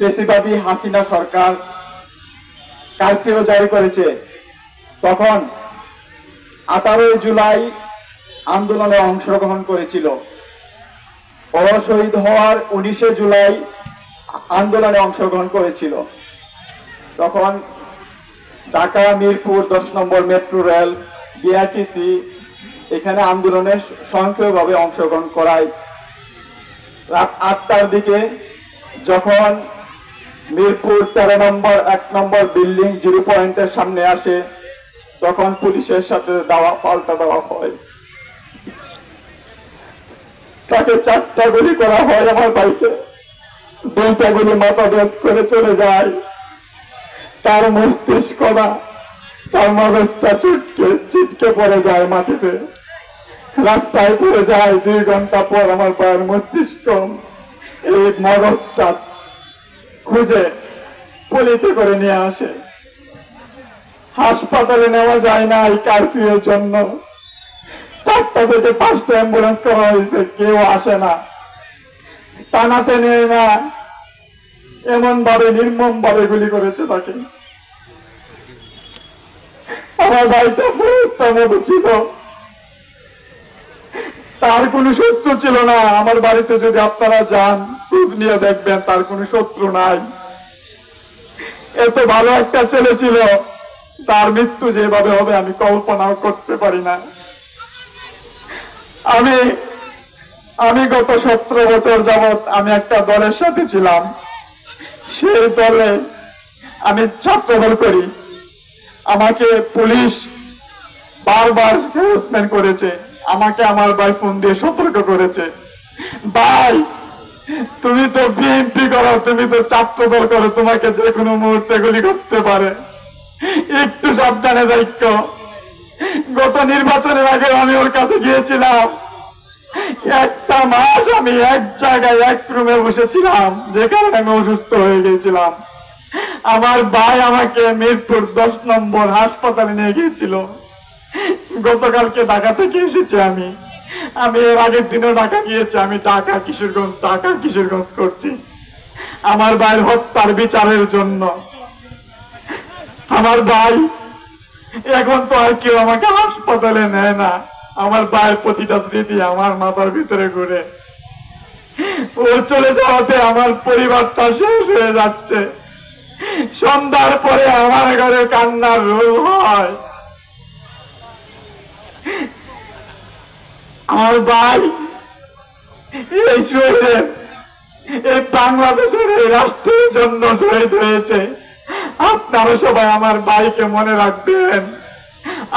পেশিবাদী হাসিনা সরকার curfew জারি করেছে। তখন আঠারোই জুলাই আন্দোলনে অংশগ্রহণ করেছিল। ও শহীদ হওয়ার উনিশে জুলাই আন্দোলনে অংশগ্রহণ করেছিল। তখন ঢাকা, মিরপুর, দশ নম্বর মেট্রো রেল বিআরটিসি এখানে আন্দোলনে সক্রিয়ভাবে অংশগ্রহণ করায়। রাত আটটার দিকে যখন মিরপুর তেরো নম্বর, এক নম্বর বিল্ডিং জিরো পয়েন্টের সামনে আসে, তখন পুলিশের সাথে দাওয়া, পাল্টা দেওয়া হয়। তাকে চারটা গুলি করা হয় আমার বাড়িতে। দুইটা গুলি মাথা করে চলে যায়। তার মস্তিষ্ক না, তার মগজটা চুটকে, চিটকে পড়ে যায় মাটিতে। রাস্তায় পড়ে যায়, দুই ঘণ্টা পর আমার পায়ের মস্তিষ্ক, এই মগজটা খুঁজে পলিতে করে নিয়ে আসে। হাসপাতালে নেওয়া যায় না এই কারফিউর জন্য। চারটা থেকে পাঁচটা অ্যাম্বুলেন্স করা হয়েছে, কেউ আসে না। টানাতে নেয় না। এমন ভাবে নির্মম ভাবে গুলি করেছে তাকে। আমার ফেরতটা মতো ছিল তার কোনো শত্রু ছিল না। আমার বাড়িতে যদি আপনারা যান খোঁজ নিয়ে দেখবেন তার কোনো শত্রু নাই। এত ভালো একটা ছেলে ছিল, তার মৃত্যু যেভাবে হবে আমি কল্পনাও করতে পারি না। আমি আমি গত সতেরো বছর যাবৎ আমি একটা দলের সাথে ছিলাম। সেই দলে আমি ছাত্রদল করি। আমাকে পুলিশ বারবার হ্যারাসমেন্ট করেছে। আমাকে আমার ভাই ফোন দিয়ে সতর্ক করেছে। ভাই, তুমি তো বিএনপি করো তুমি তো ছাত্রদল করো, তোমাকে যে কোনো মুহূর্তে গুলি করতে পারে। একটু সাবধানে দায়িত্ব গত নির্বাচনের আগে আমি ওর কাছে গিয়েছিলাম। একটা মাস আমি এক জায়গায় এক রুমে বসেছিলাম, যে কারণে আমি অসুস্থ হয়ে গিয়েছিলাম। আমার ভাই আমাকে মিরপুর দশ নম্বর হাসপাতালে নিয়ে গিয়েছিল। গতকালকে ঢাকা থেকে এসেছি আমি। আমি এর আগের দিনও ঢাকা গিয়েছি। আমি ঢাকা, কিশোরগঞ্জ ঢাকা, কিশোরগঞ্জ করছি। আমার ভাইয়ের হত্যার বিচারের জন্য। আমার ভাই এখন তো আর কেউ আমাকে হাসপাতালে নেয় না। আমার ভাইয়ের প্রতিটা স্মৃতি আমার মাথার ভিতরে ঘুরে। ও চলে যাওয়াতে আমার পরিবারটা শেষ হয়ে যাচ্ছে। সন্ধ্যার পরে আমার ঘরে কান্নার রোল হয়। আমার ভাই, এই শহীদের এই বাংলাদেশের এই রাষ্ট্রের জন্য শহীদ হয়েছে। আপনারা সবাই আমার ভাইকে মনে রাখবেন।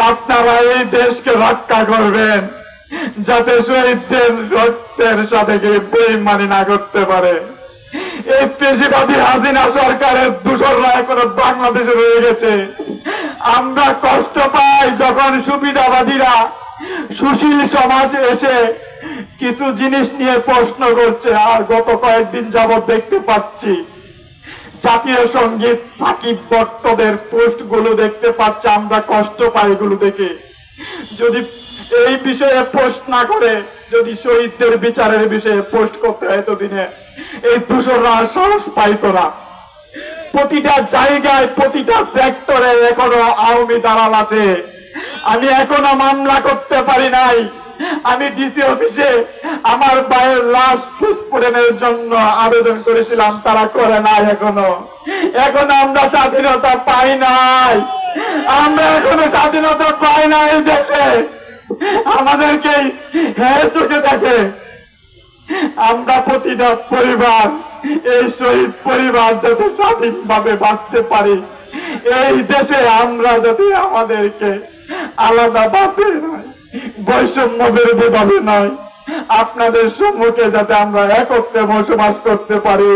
আপনারা এই দেশকে রক্ষা করবেন, যাতে শহীদদের রক্তের সাথে বেইমানি না করতে পারে। এই পেশিবাদী হাসিনা সরকারের দূষণরা এখনও বাংলাদেশে রয়ে গেছে। আমরা কষ্ট পাই যখন সুবিধাবাদীরা সুশীল সমাজ এসে কিছু জিনিস নিয়ে প্রশ্ন করছে, আর গত কয়েকদিন যাবৎ দেখতে পাচ্ছি জাতীয় সংগীত সাকিব ভক্তদের পোস্টগুলো দেখতে পাচ্ছি, আমরা কষ্ট পাই এগুলো দেখে। যদি এই বিষয়ে পোস্ট না করে, যদি শহীদদের বিচারের বিষয়ে পোস্ট করতে হয় এতদিনে, এই দূষণরা সাহস পাইত না। প্রতিটা জায়গায়, প্রতিটা সেক্টরে এখনও আওয়ামী দালাল আছে। আমি এখনও মামলা করতে পারি নাই। আমি ডিসি অফিসে আমার ভাইয়ের লাশ ফুসফুটনের জন্য আবেদন করেছিলাম, তারা করে নাই এখনও। এখন আমরা স্বাধীনতা পাই নাই। আমরা এখনও স্বাধীনতা পাই নাই দেশে। আমাদেরকে হ্যাঁ চোখে দেখে আমরা প্রতিটা পরিবার, এই শহীদ পরিবার যাতে স্বাধীনভাবে বাঁচতে পারি, এই দেশে আমরা যাতে আমাদেরকে আলাদা ভাবে নয় বৈষম্য বিরোধী ভাবে নয়, আপনাদের সম্মুখে যাতে আমরা একত্রে বসবাস করতে পারি।